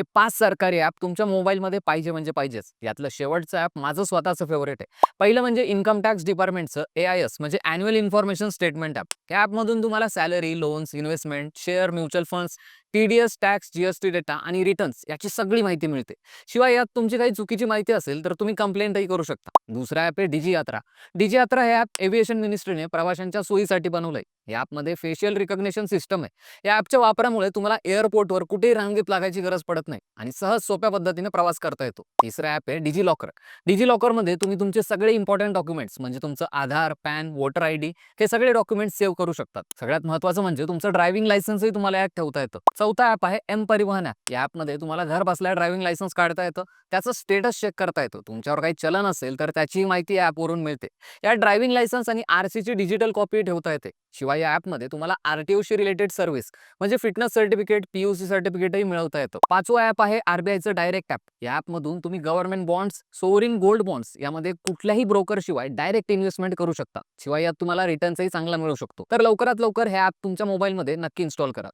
हे पाच सरकारी ॲप तुमच्या मोबाईलमध्ये पाहिजे म्हणजे पाहिजेच. यातलं शेवटचं ॲप माझं स्वतःचं फेवरेट आहे. पहिलं म्हणजे इन्कम टॅक्स डिपार्टमेंटचं ए आय एस म्हणजे अॅन्युअल इन्फॉर्मेशन स्टेटमेंट ॲप. या ॲपमधून तुम्हाला salary loans investment share mutual funds T D S tax G S T data आणि रिटर्न्स याची सगळी माहिती मिळते. शिवाय यात तुमची काही चुकीची माहिती असेल तर तुम्ही कंप्लेंटही करू शकता. दुसरा ॲप आहे डिजी यात्रा डिजी यात्रा हे ॲप एव्हिएशन मिनिस्ट्रीने प्रवाशांच्या सोयीसाठी बनवलंय. या ॲपमध्ये फेशियल रिकग्निशन सिस्टम आहे. या ॲपच्या वापरामुळे तुम्हाला एअरपोर्टवर कुठेही रांगेत लागायची गरज पडत नाही आणि सहज सोप्या पद्धतीने प्रवास करता येतो. तिसरा ॲप आहे डिजी लॉकर डिजी लॉकरमध्ये तुम्ही तुमचे सगळे इम्पॉर्टंट डॉक्युमेंट्स म्हणजे तुमचं Aadhaar PAN voter I D हे सगळे डॉक्युमेंट्स सेव्ह करू शकतात. सगळ्यात महत्त्वाचं म्हणजे तुमचं ड्रायव्हिंग लायसन्सही तुम्हाला यात ठेवता येतं. चौथा ॲप आहे एम परिवहन ॲप या ॲपमध्ये तुम्हाला घर बसल्या ड्रायव्हिंग लायसन्स काढता येतं. त्याचं स्टेटस चेक करता येतं. तुमच्यावर काही चलन असेल तर त्याची माहिती या ॲपवरून मिळते. या ड्रायव्हिंग लायसन्स आणि आर सीची डिजिटल कॉपी ठेवता येते. शिवाय या ॲपमध्ये तुम्हाला आर टी ओशी रिलेटेड सर्व्हिस म्हणजे फिटनेस सर्टिफिकेट पीयूसी सर्टिफिकेटही मिळवता येतं. पाचवं ॲप आहे आरबीआयचं डायरेक्ट ॲप या ॲपमधून तुम्ही government bonds sovereign gold bonds यामध्ये कुठल्याही ब्रोकर शिवाय डायरेक्ट इन्व्हेस्टमेंट करू शकता. शिवाय यात तुम्हाला रिटर्न्सही चांगला मिळू शकतो. तर लवकरात लवकर हे ॲप तुमच्या मोबाईलमध्ये नक्की इन्स्टॉल करा.